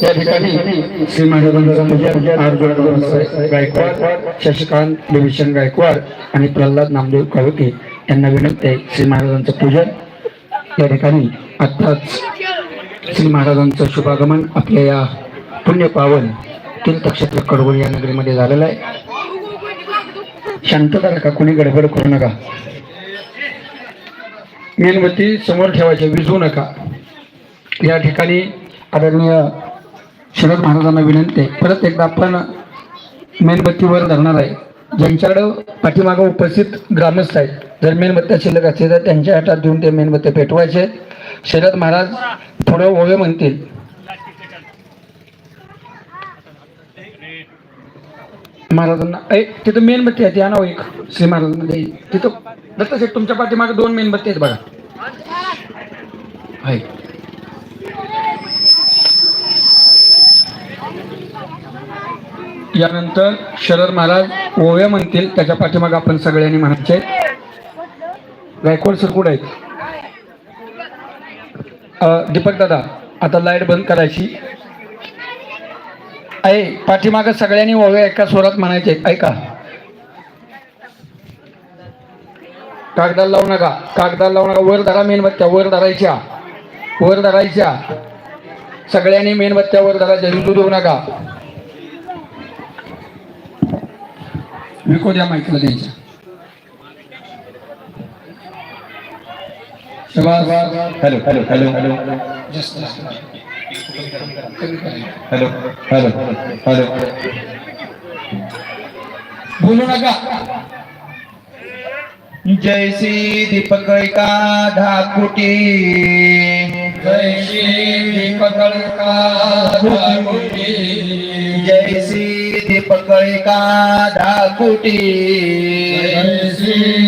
त्या ठिकाणी श्री महाराजांचं गायकवाड शशिकांत देवीशंकर गायकवाड आणि प्रल्हाद नामदेव काळुके यांना विनंती आहे श्री महाराजांचं पूजन या ठिकाणी आत्ताच श्री महाराजांचं शुभागमन आपल्या या पुण्यपावन तीर्थक्षेत्र कडवळ या नगरीमध्ये झालेलं आहे. शांतता नका कोणी गडबड करू नका. मेणबत्ती समोर ठेवायचे विजवू नका. या ठिकाणी आदरणीय शरद महाराजांना विनंती आहे. परत एकदा आपण मेणबत्तीवर धरणार आहे. ज्यांच्याकडं पाठीमागं उपस्थित ग्रामस्थ आहेत जर मेणबत्त्या शिल्लक असतील तर त्यांच्या हातात देऊन ते मेणबत्त्या पेटवायचे. शरद महाराज थोडं ओवे म्हणतील. महाराजांना ऐ तिथं मेणबत्ती आहे ती ना एक. श्री महाराजांना देईल तिथं दत्तशेठ तुमच्या पाठीमागे दोन मेणबत्ती आहेत बघा. आहे यानंतर शरद महाराज ओव्या म्हणतील त्याच्या पाठीमागे आपण सगळ्यांनी म्हणायचे. गायकवाड सर कुठे आहेत? दीपक दादा आता लाइट बंद करायची. आहे पाठीमागं सगळ्यांनी ओव्या एका स्वरात म्हणायचे ऐका. कागदाला लावू नका कागदाला लावू नका. वर धरा मेणबत्त्या वर धरायच्या. वर धरायच्या. सगळ्यांनी मेणबत्त्या वर धरायच्या विजू देऊ नका. विको द्या माहितीला शबास hello hello hello. Hello hello hello hello. बोलू नका. जय श्री दीपक का धाकुटी जय श्री दीपक धाकुटी जय श्री दीपक का धाकुटी जय श्री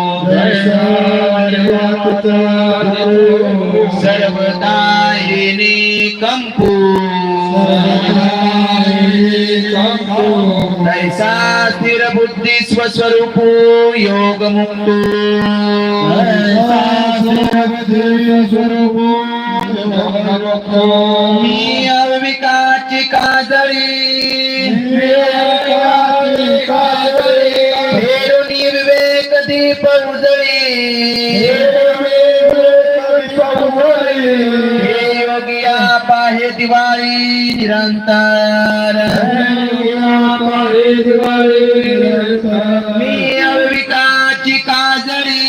सर्वदा येणे कंपू तैसा स्थिर बुद्धी स्वस्वरूप योग मुक्तो मी अविकाची काजळी विवेक दीप योगिया पाहे दिवाळी निरंतर. मी अविकाची काजळी.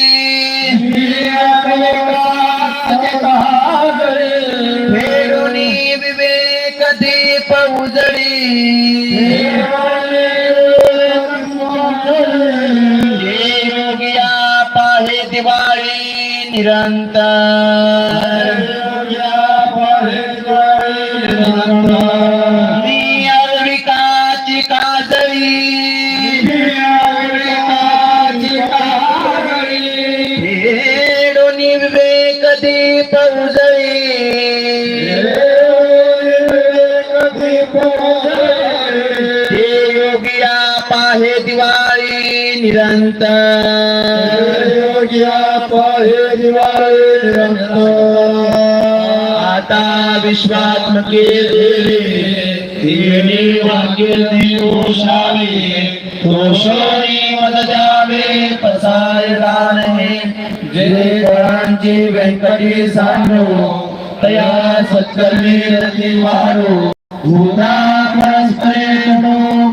फेरुनी विवेक दीप उजळी. निरंतर। मी अविकाची काजळी। फेरुनी विवेक दीप उजळी। योगिया पाहे दिवाळी निरंतर। आता विश्वात्मके देवी तिने वाक्य दिवसावे दोषोनी मद पसाय गाणे जे व्यंकटी सांडो तया सत्कर्मी रती भूता परस्परे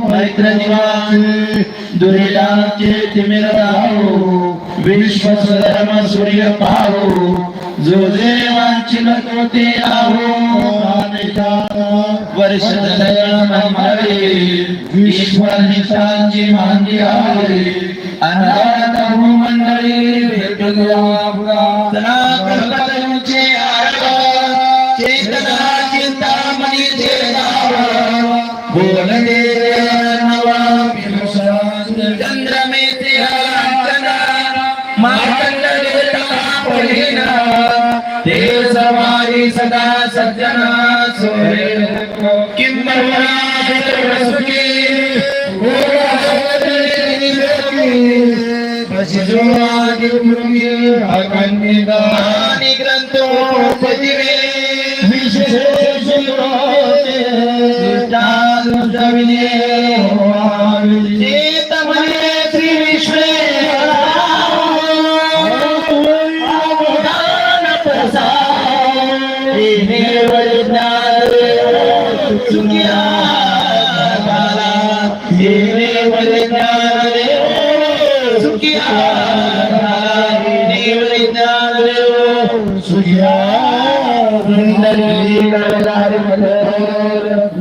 मैत्र निवान दुरितांचे तिमिर राहू विश्व धर्म सूर्य पाहो जो देवांची तो ते आहो वर्ष मनमळे ईश्वर निशांची अनाथ मंडळी भेटूया चला चेतना चिंतामणी ते सवारी सदा सज्जना सोरे किंबहुना सुखी आणि ग्रंथो पदिवे विशेष चेतमने सुखिया